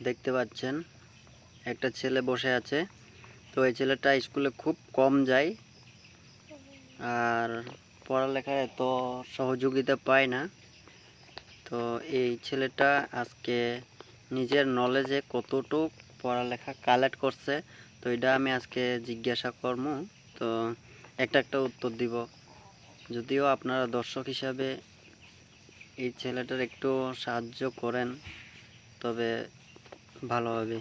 দেখতে পাচ্ছেন, একটা ছেলে বসে আছে। তো এই ছেলেটা স্কুলে খুব কম যায়, আর পড়ালেখায় এত সহযোগিতা পায় না। তো এই ছেলেটা আজকে নিজের নলেজে কতটুক পড়ালেখা কালেক্ট করছে, তো এটা আমি আজকে জিজ্ঞাসা করব। তো একটা একটা উত্তর দিব। যদিও আপনারা দর্শক হিসাবে এই ছেলেটার একটু সাহায্য করেন, তবে ভালো হবে।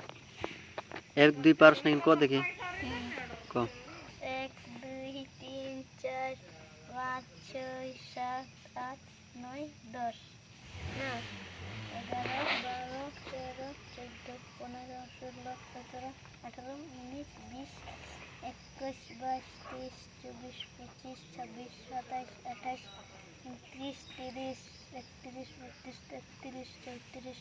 এক, দুই পারস নাকি? ক দেখি। ক। এক, দুই, তিন, চার, পাঁচ, ছয়, সাত, আট, নয়, দশ। না বারো, তেরো, চোদ্দ, পনেরো সতেরো উনিশ, বিশ, একুশ, বাইশ চব্বিশ, পঁচিশ, ছাব্বিশ সাতাশ আঠাশ উনত্রিশ, তিরিশ একত্রিশ বত্রিশ তেত্রিশ, চৌত্রিশ,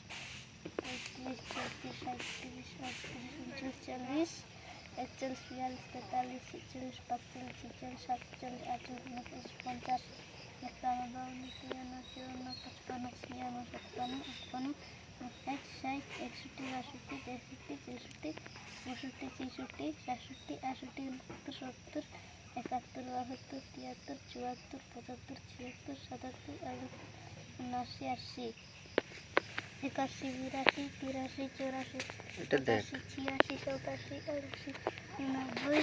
পঁয়ত্রিশ, চৌত্রিশ সাঁত্রিশ আটত্রিশ, উনত্রিশ, চল্লিশ, একচল্লিশ, বিয়াল্লিশ, তেতাল্লিশ, ছেচল্লিশ, পাঁচচল্লিশ, ছেচল্লিশ, সাতচল্লিশ, আটচল্লিশ উনচল্লিশ পঞ্চাশ একান্ন বাউন্ন তিপ্পান্ন চুয়ান্ন, পঁচপান্ন, ছিয়ান্ন সাতান্ন আটান্ন আঠাশ ষাট, একষট্টি, বাষট্টি, তেষট্টি চৌষট্টি পঁয়ষট্টি, ছেষট্টি, সাতষট্টি, আটষট্টি, উনসত্তর, সত্তর, একাত্তর, বাহাত্তর, তিয়াত্তর, চুয়াত্তর, পঁচাত্তর, ছিয়াত্তর, সাতাত্তর, আটাত্তর উনআশি আশি একাশি বিরাশি তিরাশি চৌরাশি পঁচাশি ছিয়াশি সাতাশি আটাশি নব্বই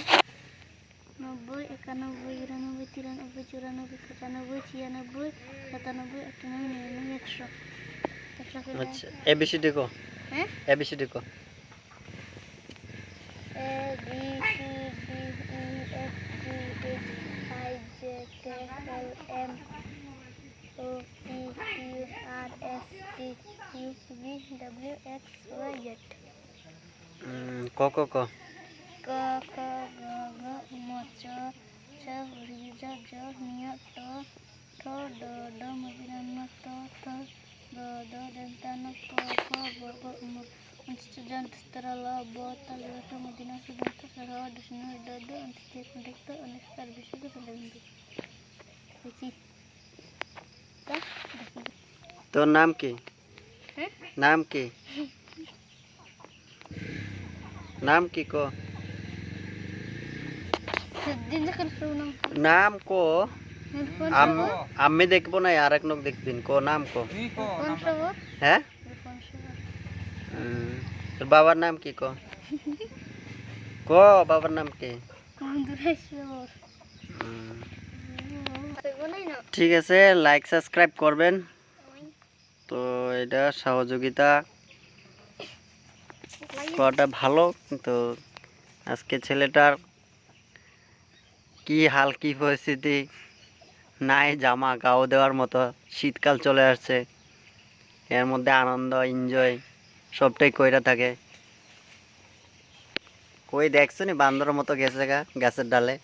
নব্বই একানব্বই বিরানব্বই তিরানব্বই চুরানব্বই পঁচানব্বই ছিয়ানব্বই সাতানব্বই আটানব্বই নিরানব্বই একশো আচ্ছা এবিসিডি কো হ্যাঁ ABCD co A B C D E F G H I J K L M O P Q R S T U V W X Y Z. Hmm, ko ko ko. Ko ko go go moco co rijo jo mio to to do do mabirama to to do do dentano ko ko go go dodo untuk kontak kontak untuk servisu তোর নাম কি হ্যাঁ নাম কি নাম কি ক দিন যখন শুনুন নাম কো হেডফোন আম- আমি দেখব না আর এক লোক দেখবিন কো নাম কো কোন সবর হ্যাঁ কোন সবর উম, তোর বাবার নাম কি ক ক বাবার নাম কি ঠিক আছে লাইক সাবস্ক্রাইব করবেন। তো এটা সহযোগিতা। করাটা ভালো, কিন্তু আজকে ছেলেটার কি হাল, কি পরিস্থিতি, নাই জামা গাও দেওয়ার মতো শীতকাল চলে আসছে। এর মধ্যে আনন্দ এনজয় সবটাই কইরা থাকে। কই দেখছ নি বান্দরের মতো গেছে গা, গাছের ডালে?